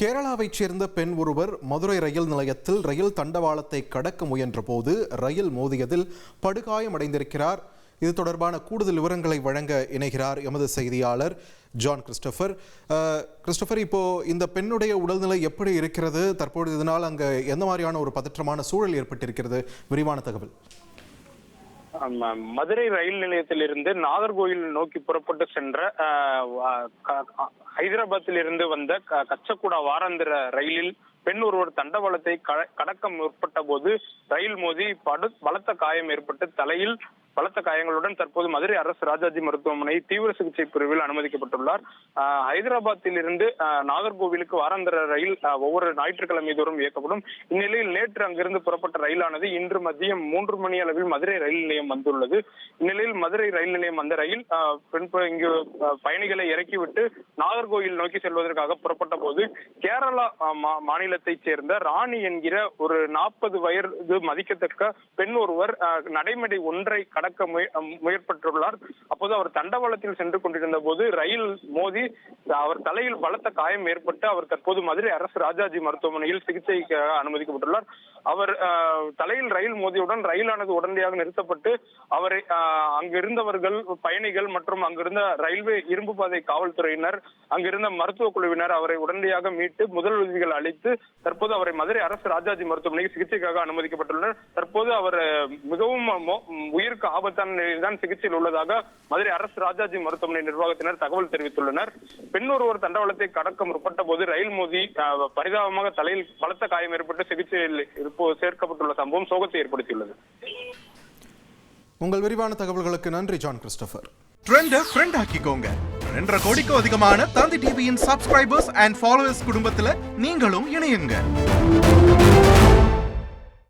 கேரளாவைச் சேர்ந்த பெண் ஒருவர் மதுரை ரயில் நிலையத்தில் ரயில் தண்டவாளத்தை கடக்க முயன்றபோது ரயில் மோதியதில் படுகாயமடைந்திருக்கிறார். இது தொடர்பான கூடுதல் விவரங்களை வழங்க இணைகிறார் எமது செய்தியாளர் ஜான் கிறிஸ்டபர். கிறிஸ்டபர் இப்போ இந்த பெண்ணுடைய உடல்நிலை எப்படி இருக்கிறது? தற்போது இதனால் அங்கே எந்த மாதிரியான ஒரு பதற்றமான சூழல் ஏற்பட்டிருக்கிறது? விரிவான தகவல். மதுரை ரயில் நிலையத்திலிருந்து நாகர்கோயில் நோக்கி புறப்பட்டு சென்ற ஆஹ், க- ஹைதராபாத்தில் இருந்து வந்த க- கச்சக்குடா வாராந்திர ரயிலில் பெண் ஒருவர் தண்டவாளத்தை கடக்க முற்பட்ட போது ரயில் மோதி படு பலத்த காயம் ஏற்பட்டு தலையில் பலத்த காயங்களுடன் தற்போது மதுரை அரசு ராஜாஜி மருத்துவமனை தீவிர சிகிச்சை பிரிவில் அனுமதிக்கப்பட்டுள்ளார். ஹைதராபாத்தில் இருந்து நாகர்கோவிலுக்கு வாராந்திர ரயில் ஒவ்வொரு ஞாயிற்றுக்கிழமை தோறும் இயக்கப்படும். இந்நிலையில் நேற்று அங்கிருந்து புறப்பட்ட ரயிலானது இன்று மதியம் மூன்று மணி அளவில் மதுரை ரயில் நிலையம் வந்துள்ளது. இந்நிலையில் மதுரை ரயில் நிலையம் வந்த ரயில் இங்கு பயணிகளை இறக்கிவிட்டு நாகர்கோவில் நோக்கி செல்வதற்காக புறப்பட்ட போது கேரளா மாநிலத்தைச் சேர்ந்த ராணி என்கிற ஒரு நாற்பது வயது மதிக்கத்தக்க பெண் ஒருவர் ஆஹ், ஒன்றை கடக்க முயற்பட்டுள்ளார். அப்போது அவர் தண்டவாளத்தில் சென்று கொண்டிருந்த போது ரயில் மோதி அவர் தலையில் பலத்த காயம் ஏற்பட்டு அவர் தற்போது மதுரை அரசு ராஜாஜி மருத்துவமனையில் சிகிச்சைக்காக அனுமதிக்கப்பட்டுள்ளார். அவர் தலையில் ரயில் மோதியவுடன் ரயிலானது உடனடியாக நிறுத்தப்பட்டு அவரை அங்கிருந்தவர்கள் பயணிகள் மற்றும் அங்கிருந்த ரயில்வே இரும்பு பாதை காவல்துறையினர் அங்கிருந்த மருத்துவ குழுவினர் அவரை உடனடியாக மீட்டு முதல் உதவிகள் அளித்து தற்போது அவரை மதுரை அரசு ராஜாஜி மருத்துவமனைக்கு சிகிச்சைக்காக அனுமதிக்கப்பட்டுள்ளனர். தற்போது அவர் மிகவும் உயிருக்கு ஆபத்தான நிலையில் தான் சிகிச்சையில் உள்ளதாக மதுரை அரசு ராஜாஜி மருத்துவமனை நிர்வாகத்தினர் தகவல் தெரிவித்துள்ளனர். பெண் ஒருவர் தண்டவாளத்தை கடக்க முற்பட்ட போது ரயில் மோதி பரிதாபமாக தலையில் பலத்த காயம் ஏற்பட்டு சிகிச்சையில் இருப்போ சேர்க்கப்பட்டுள்ள சம்பவம் சோகத்தை ஏற்படுத்தியுள்ளது. உங்கள் விரிவான தகவல்களுக்கு நன்றி ஜான் கிறிஸ்டோபர். ட்ரெண்ட ஃப்ரெண்ட் ஆக்கிக்கோங்க. ரெண்டரை கோடிக்கும் அதிகமான தந்தி டிவியின் சப்ஸ்கிரைபர்ஸ் அண்ட் ஃபாலோவர்ஸ் குடும்பத்துல நீங்களும் இணையுங்க.